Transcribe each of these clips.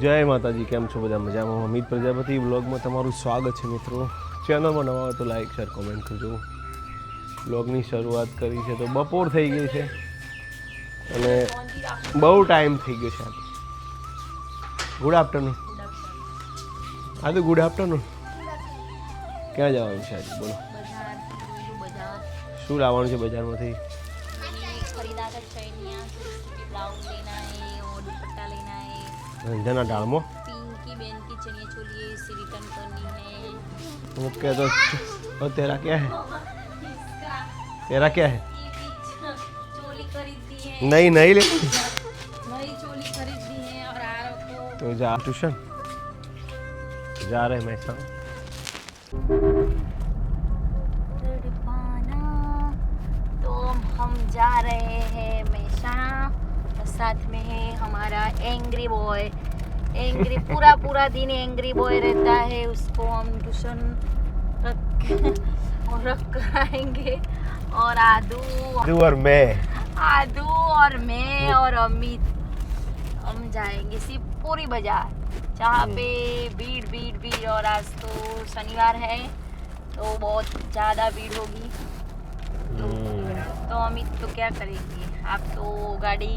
જય માતાજી, કેમ છો બધા? મજામાં? અમિત પ્રજાપતિ. બ્લોગમાં તમારું સ્વાગત છે મિત્રો. ચેનલમાં નવા તો લાઈક શેર કોમેન્ટ કરજો. બ્લોગની શરૂઆત કરી છે તો બપોર થઈ ગઈ છે. અને બહુ ટાઈમ થઈ ગયો છે ગુડ આફ્ટરનૂન હા તો ગુડ આફ્ટરનૂન ક્યાં જવાનું છે આજે? બોલો. શું લાવવાનું છે બજારમાંથી? है ધંધાના ટાળમાં पिंकी बहन की चनिया चोली है इसे रिटर्न करनी है ओके तो और तेरा क्या है तेरा क्या है चोली खरीदी है नहीं नहीं ले नई चोली खरीदी है और आ रखो तो जा ट्यूशन जा रहे मैं सब तड़पाना तो हम जा रहे हैं मेहसाणा और साथ में है हमारा एंग्री बॉय एंग्री पूरा पूरा दिन एंग्री बॉय रहता है उसको हम ट्यूशन रख और रख कर आएँगे और आदू। आदू और मैं। आदू और मैं और अमित। हम जाएँगे शिवपुरी बाज़ार। जहाँ पे भीड़ भीड़ भीड़ और आज तो शनिवार है तो बहुत ज़्यादा भीड़ होगी। तो, तो अमित तो क्या करेंगे? आप तो गाड़ी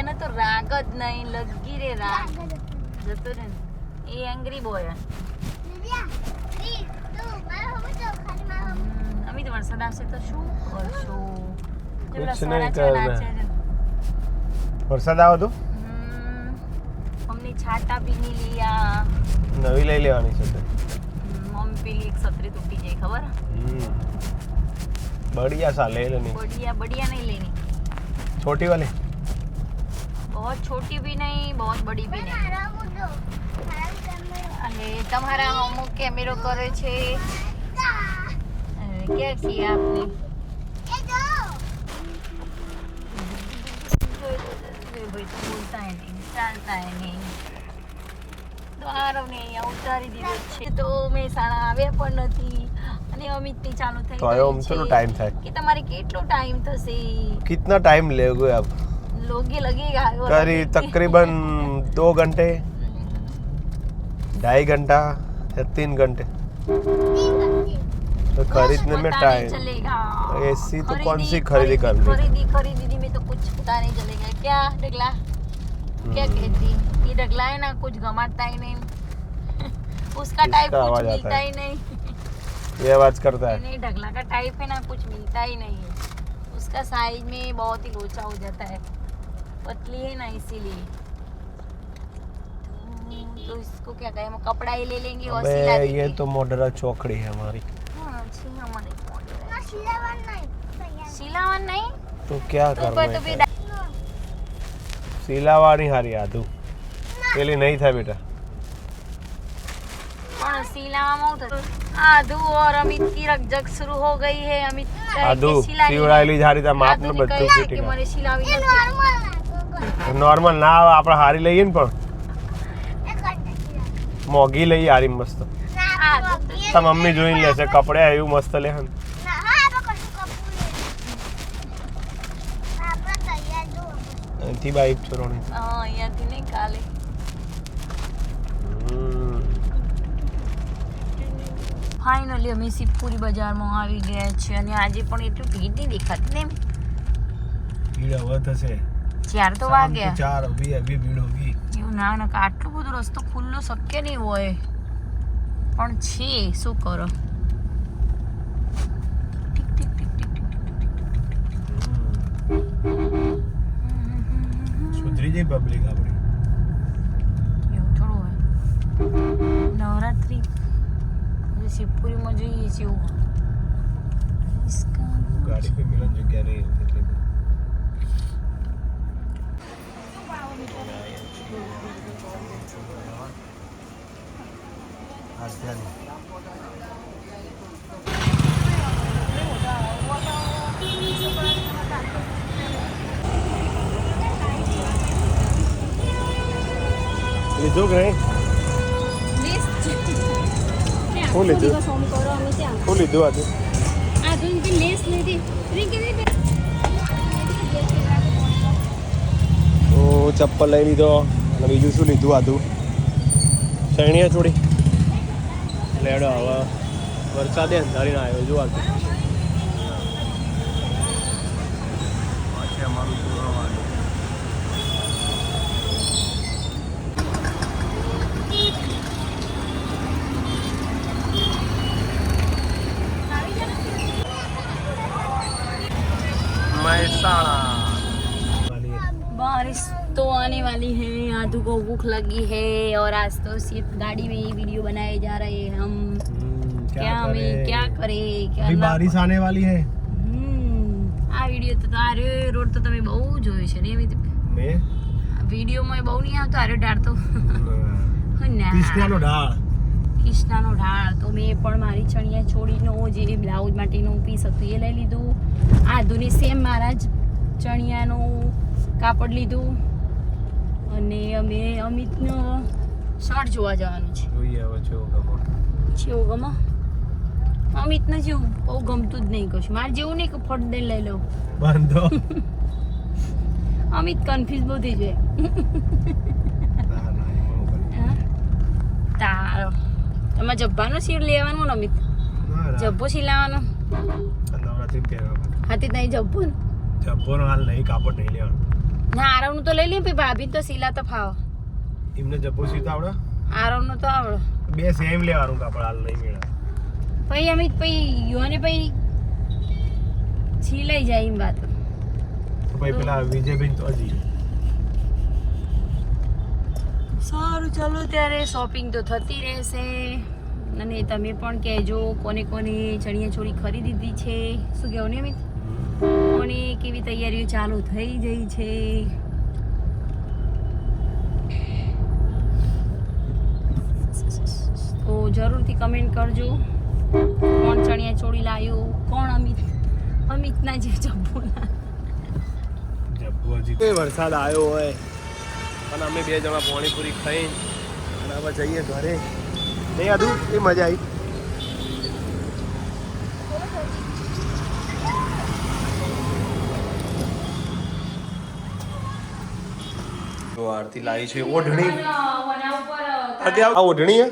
એનો તો રાગ જ નહીં લગી રે રાગ. જતો રે એ એંગ્રી બોય અમિત વરસાદ આવશે તો શું કરશો? વરસાદ આવો તો? મમ્મી છાતા પીની લીયા. નવી લઈ લેવાની છે તે. મમ્મી પેલી એક છત્રી તૂટી જાય ખબર? બડિયા સા લે લેની. બડિયા બડિયા નહીં લેની. છોટી વાલી? बहुत छोटी भी नहीं बहुत बड़ी भी नहीं અને તમારા અમુક કેમેરો કરે છે અરે, क्या किया आपने ભાઈ તો બોલતા હે નહીં ચાલતા હે નહીં તો આરવને અહીંયા ઉતારી દીધો છે તો મહેસાણા આવ્યા પણ નથી અને અમિતની ચાલુ થઈ તો હવે ગઈ આમ ચલો છે ટાઈમ થાય કે તમારે કેટલો ટાઈમ થશે कितना टाइम लेगे अब લોગે लगेगा करीब तकरीबन दो घंटे ढाई घंटा या तीन घंटे। तो खरीदने में टाइम ऐसी तो कौन सी खरीदी कर ली? खरीदी खरीदी में तो कुछ पता नहीं चलेगा। क्या डगला क्या हम्म। कहती? ये डगला है ना कुछ गमाता ही नहीं। उसका टाइप कुछ मिलता ही नहीं। ये आवाज़ करता है। नहीं ढगला का टाइप है ना कुछ मिलता ही नहीं। है उसका साइज़ में बहुत ही लोचा हो जाता है। पतली है ना इसीलिए तो- तो इसको क्या कहें हम कपड़ा ही ले लेंगे और सिला अबे देंगे ये तो मॉडल चौकड़ी है हमारी हाँ, अच्छी हमारे model है। सिलावन नहीं तो क्या तो करना पर तो है फिर सिलावानी हारी आदू પેલી નહીં થાય બેટા પણ सिलावा में उतर आधू और अमित की रकजक शुरू हो गई है अमित कहे આદુ कि सिलाई સીવડાયેલી હારી તા માપ ને આદુને બધું કહે છે ફિટિંગ કે મને સિલાવી નથી નોર્મલ ના આવે આપણે હારી લઈએ ને પણ. મોંઘી લઈએ હારી મસ્ત. આદુ તા મમ્મી જોઈને લેશે કપડે આવ્યું મસ્ત લે હન. અહીંથી બાઈક ચોરણી હા અહીંયાથી નહીં કાલે ફાઇનલી અમે શિવપુરી બજારમાં આવી ગયા છે અને આજે પણ એટલું ભીડ નહીં દેખાતી ને એમ. ભીડ હવે થશે. ચાર તો વાગ્યા ચાર બે બે બીડો બી એવું ના ના આટલું બધું રસ્તો ખુલ્લો શક્ય નહીં હોય પણ છે શું કરો સુધરી જાય પબ્લિક આપણી એવું થોડું હોય નવરાત્રી શિવપુરીમાં જોઈએ છીએ એવું ગાડી પે મિલન જગ્યા નહીં લીધું કે નહીં? શું લીધું? શું લીધું આજે? હું ચપ્પલ લઈ લીધો અને બીજું શું લીધું આધું શરણીયા ચોડી લેડો હવે. વરસાદે અંધારીને આવ્યો જો आने वाली है आधू को भूख लगी है और आज तो सिर्फ गाड़ी में ही वीडियो बनाए जा रहे हैं हम क्या हमें क्या करे क्या अभी ना- बारिश आने वाली है હમ, આ વિડીયો તો તારે રોડ તો તમે બહુ જોયો છે ને એવી મેં વિડીયોમાં બહુ નહીં આવતો આરે ઢાળ તો ના. કૃષ્ણાનો ઢાળ કૃષ્ણાનો ઢાળ તો મેં પણ મારી ચણિયા છોડીનો જે બ્લાઉઝ માટેનું પીસ હતું એ લઈ લીધું આધુની સેમ મારા જ ચણિયાનું કાપડ લીધું અને અમે અમિતનો શર્ટ જોવા જવાનું છે. જોઈએ હવે જો ગમો. જેવું ગમો? અમિતને જેવું બહુ ગમતું જ નહીં કશું મારે જેવું નહીં કે ફટ દઈ લઈ લઉં. બાંધો અમિત કન્ફ્યુઝ બહુ થઈ જાય. હું. હા? તારો. તમે જબ્બાનો સીર લેવાનો ને અમિત? જબ્બો સિલાવાનો પહેરવા હાથી નહીં જબ્બો ને. જબ્બોનો હાલ નહીં કાપડ નહીં લેવાનું. ના આરવનું તો લઈ લે ભાભી તો સીલા તો ફાવ. એમને જબ્બો સીતા આવડે? આરવનું તો આવડે. બે સેમ લેવાનું કાપડ હાલ લઈ મેળા. પછી અમિત પછી યોને પછી છીલાઈ જાય એમ વાત. તો પછી પેલા વિજયબેન તો હજી. સારું ચાલો ત્યારે શોપિંગ તો થતી રહેશે. અને તમે પણ કહેજો કોને કોને ચણિયા ચોળી ખરીદી દીધી છે. શું કહેવું ને અમિત કોને કેવી તૈયારીઓ ચાલુ થઈ ગઈ છે? તો જરૂરથી કમેન્ટ કરજો. કોણ ચણિયા ચોળી લાવ્યો કોણ અમિત? અમિતના જે જબ્બોના. જબ્બો હજી વરસાદ આવ્યો હોય. અને અમે બે જણા પાણીપુરી ખાઈ અને હવે જઈએ ઘરે. નહીં આદુ એ મજા આવી. તો આરતી લાવી છે. ઓઢણી આરતી આ ઓઢણી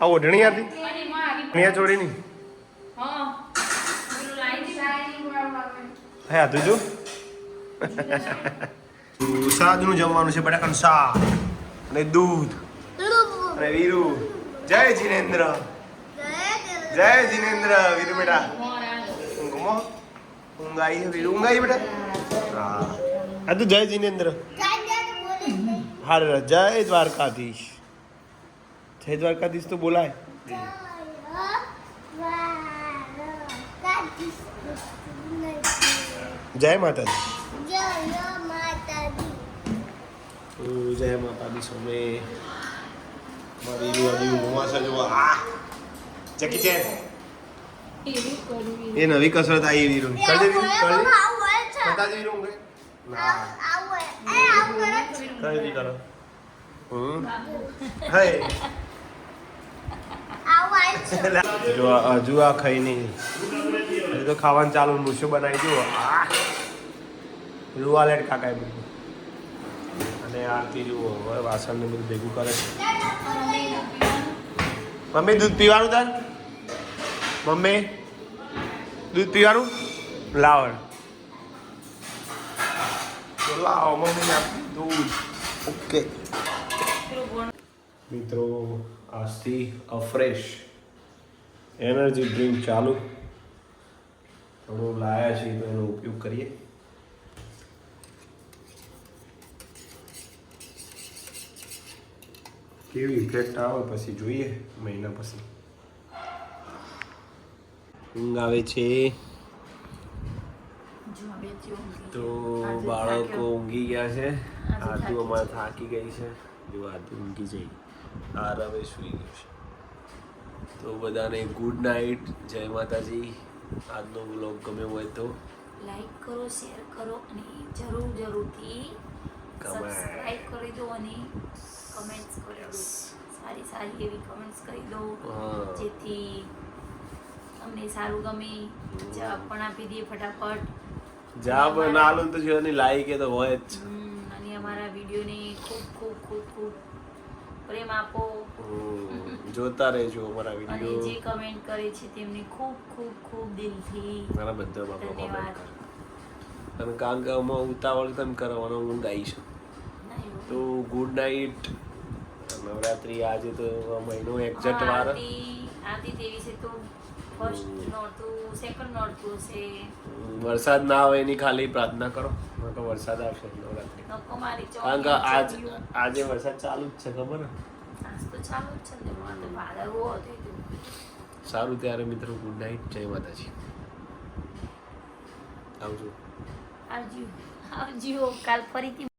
આ ઓઢણી આરતી? મારી અહીંયા નહીં હા. હે આદુ જો સાદનું જમવાનું છે બટાકાનું શાક અને દૂધ અને વીરુ. જય જીનેન્દ્ર. જય જીનેન્દ્ર વીરુ બેટા. ઊંઘ આવી વીરુ? ઊંઘ આવી બેટા? હા. આ તો જય જીનેન્દ્ર હારે જય દ્વારકાધીશ. જય દ્વારકાધીશ તો બોલાય. જય માતાજી. ઓ, જય માતાજી સોમે મારી હજી ઊંઘમાં જો આ. ચકી છે. એ નવી કસરત આવી વીરુ કરજે વીરુ કરજે. માતાજી વીરુ કરજી કરો હમ હે હજુ આ ખાઈ નહીં હજુ તો ખાવાનું ચાલુ મૂછું બનાવી જુઓ રૂવાલેટ કાકા બધું અને આરતી જુઓ હવે વાસણ ને બધું ભેગું કરે છે મમ્મી, દૂધ પીવાનું તાર? મમ્મી, દૂધ પીવાનું? લાવ તો લાવો મમ્મીને આપી દૂધ ઓકે મિત્રો આજથી અફ્રેશ એનર્જી ડ્રિંક ચાલુ થોડું લાયા છીએ તો એનો ઉપયોગ કરીએ કેવી ઇફેક્ટ આવે પછી જોઈએ મહિના પછી ઊંઘ આવે છે તો બાળકો ઊંઘી ગયા છે. આદુ અમારે થાકી ગઈ છે. જો આદુ ઊંઘી જઈ. આરામે રમે સુઈ ગયું છે. તો બધાને ગુડ નાઇટ જય માતાજી. આજનો બ્લોગ ગમ્યો હોય તો લાઈક કરો શેર કરો અને જરૂર જરૂરથી. સબસ્ક્રાઇબ કરી દો અને કમેન્ટ્સ કરી દો. સારી સારી એવી કમેન્ટ્સ કરી દો. જેથી અમને સારું ગમે. જવાબ પણ આપી દઈએ ફટાફટ. જા ના તો જો ની લાઈક એ તો હોય જ. અને અમારા વિડીયોને ખૂબ ખૂબ ખૂબ ખૂબ પ્રેમ આપો. જોતા રહેજો અમારા અને જે કમેન્ટ કરે છે તેમને ખૂબ ખૂબ ખૂબ દિલથી મારા બધા બાપા કમેન્ટ કરે. અને કારણ કે ઉતાવળ તમે કરવાનો હું ના એવું. તો ગુડ નાઇટ નવરાત્રી આજે તો મહિનો એક્ઝેક્ટ વાર. આવતી તેવી છે તો ફર્સ્ટ નોરતું સેકન્ડ નોરતું હશે વરસાદ ના આવે એની ખાલી પ્રાર્થના કરો. વરસાદ આવશે નવરાત્રી. કારણ કે આજ આજે વરસાદ ચાલુ જ છે ખબર ને છે સારું ત્યારે મિત્રો ગુડ નાઇટ જય માતાજી. આવજો. આવજો. આવજો. કાલ ફરીથી